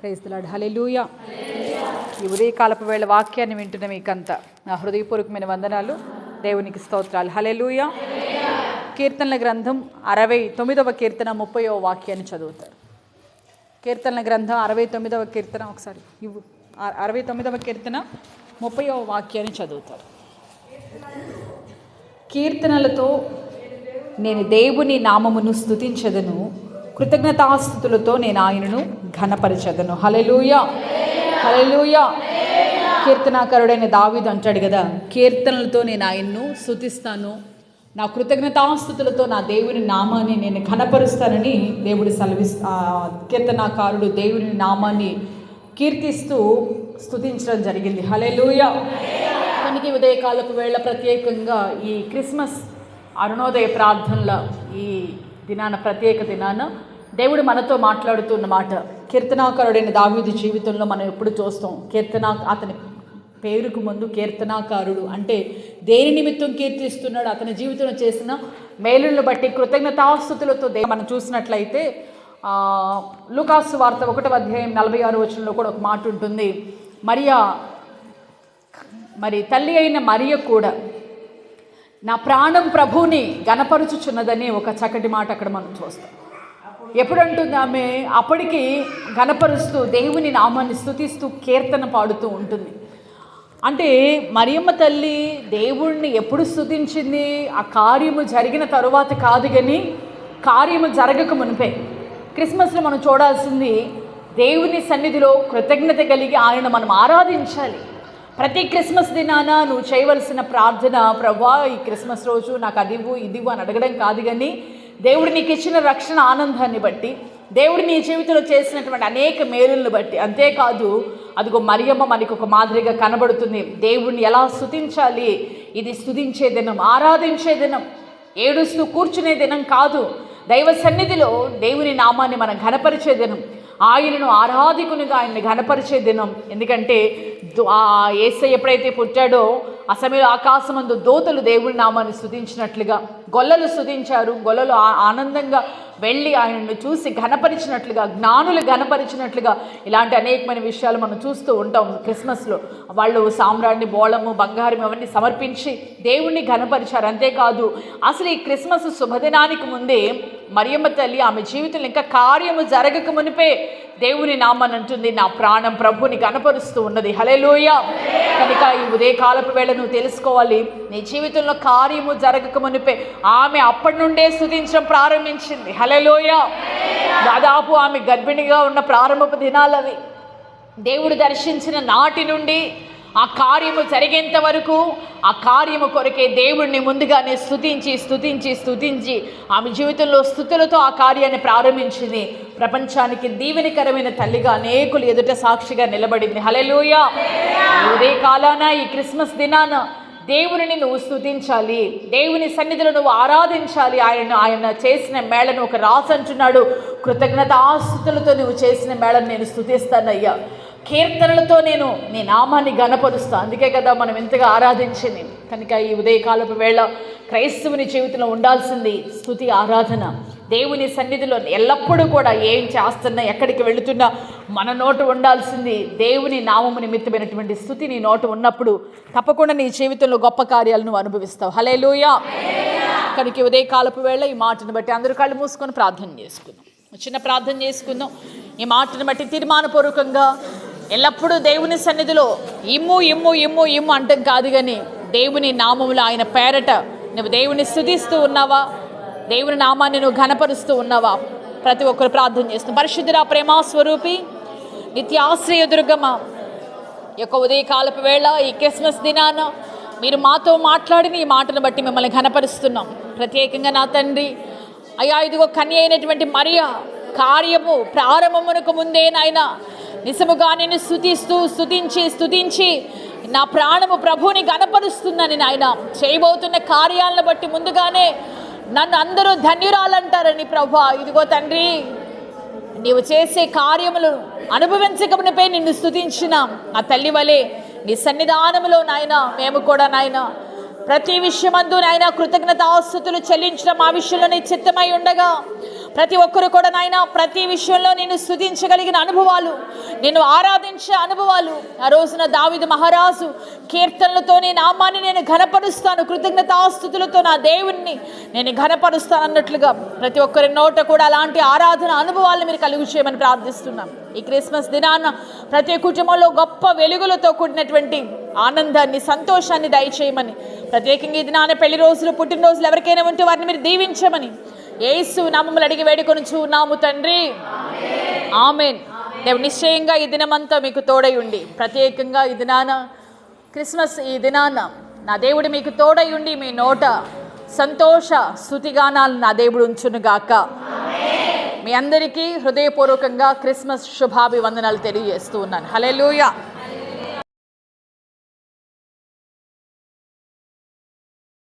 క్రైస్తలాడు hallelujah ఈ ఉదయకాలపు వేళ వాక్యాన్ని వింటున్న మీకంతా నా హృదయపూర్వకమైన వందనాలు. దేవునికి స్తోత్రాలు. హలెలూయ కీర్తనల గ్రంథం అరవై తొమ్మిదవ కీర్తన ముప్పైవ వాక్యాన్ని చదువుతారు. కీర్తనల గ్రంథం అరవై తొమ్మిదవ కీర్తన ఒకసారి ఇవ్వు. అరవై తొమ్మిదవ కీర్తన ముప్పైవ వాక్యాన్ని చదువుతారు. కీర్తనలతో నేను దేవుని నామమును స్తుతించదను కృతజ్ఞతాస్థుతులతో నేను ఆయనను ఘనపరచదను. హలెలూయ హలెలూయ కీర్తనాకరుడైన దావీదు అంటాడు కదా కీర్తనలతో నేను ఆయన్ను శుతిస్తాను నా కృతజ్ఞతాస్థుతులతో నా దేవుని నామాన్ని నేను ఘనపరుస్తానని దేవుడు సెలవిస్ కీర్తనాకారుడు దేవుని నామాన్ని కీర్తిస్తూ స్తుతించడం జరిగింది. హలెలూయ కనుక ఉదయకాలపు వేళ ప్రత్యేకంగా ఈ క్రిస్మస్ అరుణోదయ ప్రార్థనల ఈ దినాన ప్రత్యేక దినాన దేవుడు మనతో మాట్లాడుతున్న మాట. కీర్తనాకారుడైన దావీది జీవితంలో మనం ఎప్పుడు చూస్తాం. కీర్తనా అతని పేరుకు ముందు కీర్తనాకారుడు. అంటే దేని నిమిత్తం కీర్తిస్తున్నాడు అతని జీవితంలో చేసిన మేలులను బట్టి కృతజ్ఞతాస్థుతులతో దే మనం చూసినట్లయితే ఆ, లూకాసు వార్త ఒకటవ అధ్యాయం నలభై ఆరు వచనంలో కూడా ఒక మాట ఉంటుంది. మరియా మరి తల్లి అయిన మరియ కూడా నా ప్రాణం ప్రభువుని గనపరుచుచున్నదని ఒక చక్కటి మాట అక్కడ మనం చూస్తాం. ఎప్పుడంటుంది ఆమె? అప్పటికి గణపరుస్తూ దేవుని నామాన్ని స్థుతిస్తూ కీర్తన పాడుతూ ఉంటుంది. అంటే మరియమ్మ తల్లి దేవుణ్ణి ఎప్పుడు స్థుతించింది ఆ కార్యము జరిగిన తరువాత కాదు కానీ కార్యము జరగక మునిపే. క్రిస్మస్లో మనం చూడాల్సింది దేవుని సన్నిధిలో కృతజ్ఞత కలిగి ఆయన మనం ఆరాధించాలి. ప్రతి క్రిస్మస్ దినాన నువ్వు చేయవలసిన ప్రార్థన ప్రభా ఈ క్రిస్మస్ రోజు నాకు అదివ్వు ఇదివు అని అడగడం కాదు కానీ దేవుడు నీకు ఇచ్చిన రక్షణ ఆనందాన్ని బట్టి దేవుడు నీ జీవితంలో చేసినటువంటి అనేక మేలులను బట్టి. అంతేకాదు అదిగో మరియమ్మ మనకు ఒక మాదిరిగా కనబడుతుంది. దేవుడిని ఎలా స్థుతించాలి ఇది స్థుతించే దినం ఆరాధించే దినం ఏడుస్తూ కూర్చునే దినం కాదు. దైవ సన్నిధిలో దేవుని నామాన్ని మనం ఘనపరిచే దినం. ఆయనను ఆరాధికునిగా ఆయన్ని ఘనపరిచే దినం. ఎందుకంటే ఆ ఏసై ఎప్పుడైతే పుట్టాడో ఆ సమయంలో ఆకాశమందు దోతలు దేవుడి నామాన్ని స్థుతించినట్లుగా గొల్లలు స్థుతించారు గొల్లలు ఆనందంగా వెళ్ళి ఆయనను చూసి ఘనపరిచినట్లుగా జ్ఞానులు ఘనపరిచినట్లుగా ఇలాంటి అనేకమైన విషయాలు మనం చూస్తూ ఉంటాం క్రిస్మస్లో. వాళ్ళు సామ్రాణ్ణి బోళము బంగారం అవన్నీ సమర్పించి దేవుణ్ణి ఘనపరిచారు. అంతేకాదు అసలు ఈ క్రిస్మస్ శుభదినానికి ముందే మరియమ్మ తల్లి ఆమె జీవితంలో ఇంకా కార్యము జరగక మునిపే దేవుని నామనంటుంది నా ప్రాణం ప్రభుని కనపరుస్తూ ఉన్నది. హలేలోయ కనుక ఈ ఉదయకాలపు వేళ నువ్వు తెలుసుకోవాలి. నీ జీవితంలో కార్యము జరగక మునిపే ఆమె అప్పటి నుండే స్థుతించడం ప్రారంభించింది. హలేలోయ దాదాపు ఆమె గర్భిణిగా ఉన్న ప్రారంభపు దినాలవి. దేవుడు దర్శించిన నాటి నుండి ఆ కార్యము జరిగేంత వరకు ఆ కార్యము కొరకే దేవుణ్ణి ముందుగానే స్థుతించి స్థుతించి స్థుతించి ఆమె జీవితంలో స్థుతులతో ఆ కార్యాన్ని ప్రారంభించింది. ప్రపంచానికి దీవెనికరమైన తల్లిగా అనేకులు ఎదుట సాక్షిగా నిలబడింది. హలెలూయ ఇదే కాలాన ఈ క్రిస్మస్ దినాన దేవుని నువ్వు స్థుతించాలి దేవుని సన్నిధిలో నువ్వు ఆరాధించాలి. ఆయన ఆయన చేసిన మేళను ఒక రాసు అంటున్నాడు. కృతజ్ఞత ఆస్తుతులతో నువ్వు చేసిన మేళను నేను స్థుతిస్తానయ్యా కీర్తనలతో నేను నీ నామాన్ని గణపరుస్తాను అందుకే కదా మనం ఎంతగా ఆరాధించింది. కనుక ఈ ఉదయకాలపు వేళ క్రైస్తవుని జీవితంలో ఉండాల్సింది స్తుతి ఆరాధన. దేవుని సన్నిధిలో ఎల్లప్పుడూ కూడా ఏం చేస్తున్నా ఎక్కడికి వెళుతున్నా మన నోటు ఉండాల్సింది దేవుని నామము నిమిత్తమైనటువంటి స్థుతి నీ నోటు ఉన్నప్పుడు తప్పకుండా నీ జీవితంలో గొప్ప కార్యాలను అనుభవిస్తావు. హలే కనుక ఈ ఉదయకాలపు వేళ ఈ మాటను బట్టి అందరూ కళ్ళు మూసుకొని ప్రార్థన చేసుకుందాం. చిన్న ప్రార్థన చేసుకుందాం. ఈ మాటను బట్టి తీర్మానపూర్వకంగా ఎల్లప్పుడూ దేవుని సన్నిధిలో ఇమ్ము ఇమ్ము ఇమ్ము ఇమ్ము అంటం కాదు కానీ దేవుని నామములో ఆయన పేరట నువ్వు దేవుని స్థుతిస్తూ ఉన్నావా? దేవుని నామాన్ని నువ్వు ఘనపరుస్తూ ఉన్నావా? ప్రతి ఒక్కరు ప్రార్థన చేస్తున్నావు పరిశుద్ధుల ప్రేమ స్వరూపి నిత్యాశ్రయ దుర్గమ యొక్క ఉదయకాలపు వేళ ఈ క్రిస్మస్ దినాన మీరు మాతో మాట్లాడిన ఈ మాటను బట్టి మిమ్మల్ని ఘనపరుస్తున్నాం. ప్రత్యేకంగా నా తండ్రి అయ్యా ఇదిగో కన్య అయినటువంటి మరియ కార్యము ప్రారంభమునకు ముందే నాయన నిజముగా నేను స్థుతిస్తూ స్థుతించి స్థుతించి నా ప్రాణము ప్రభువుని గనపరుస్తుందని నాయన చేయబోతున్న కార్యాలను బట్టి ముందుగానే నన్ను అందరూ ధన్యురాలంటారని ప్రభా ఇదిగో తండ్రి నీవు చేసే కార్యములు అనుభవించకమునిపై నిన్ను స్థుతించిన ఆ తల్లి వలె నీ సన్నిధానములో నాయన మేము కూడా నాయన ప్రతి విషయమందు నాయన కృతజ్ఞత ఆస్తులు చెల్లించడం ఆ విషయంలో నీ చిత్తమై ఉండగా ప్రతి ఒక్కరు కూడా నాయన ప్రతి విషయంలో నేను స్థుతించగలిగిన అనుభవాలు నేను ఆరాధించే అనుభవాలు. ఆ రోజున దావిదు మహారాజు కీర్తనలతో నీ నామాన్ని నేను ఘనపరుస్తాను కృతజ్ఞతాస్థుతులతో నా దేవుణ్ణి నేను ఘనపరుస్తాను అన్నట్లుగా ప్రతి ఒక్కరి నోట కూడా అలాంటి ఆరాధన అనుభవాలను మీరు కలుగు చేయమని ప్రార్థిస్తున్నాం. ఈ క్రిస్మస్ దినాన ప్రతి కుటుంబంలో గొప్ప వెలుగులతో కూడినటువంటి ఆనందాన్ని సంతోషాన్ని దయచేయమని ప్రత్యేకంగా ఈ దినాన పెళ్ళి రోజులు పుట్టినరోజులు ఎవరికైనా ఉంటే వారిని మీరు దీవించమని ఏసు నామములు అడిగి వేడుకొనుచు చూన్నాము తండ్రి. ఆమెన్. దేవుడు నిశ్చయంగా ఈ దినమంతా మీకు తోడై ఉండి ప్రత్యేకంగా ఈ దినాన క్రిస్మస్ ఈ దినాన నా దేవుడు మీకు తోడై ఉండి మీ నోట సంతోష స్థుతిగానాలు నా దేవుడు ఉంచునుగాక మీ అందరికీ హృదయపూర్వకంగా క్రిస్మస్ శుభాభివందనాలు తెలియజేస్తూ ఉన్నాను. హలే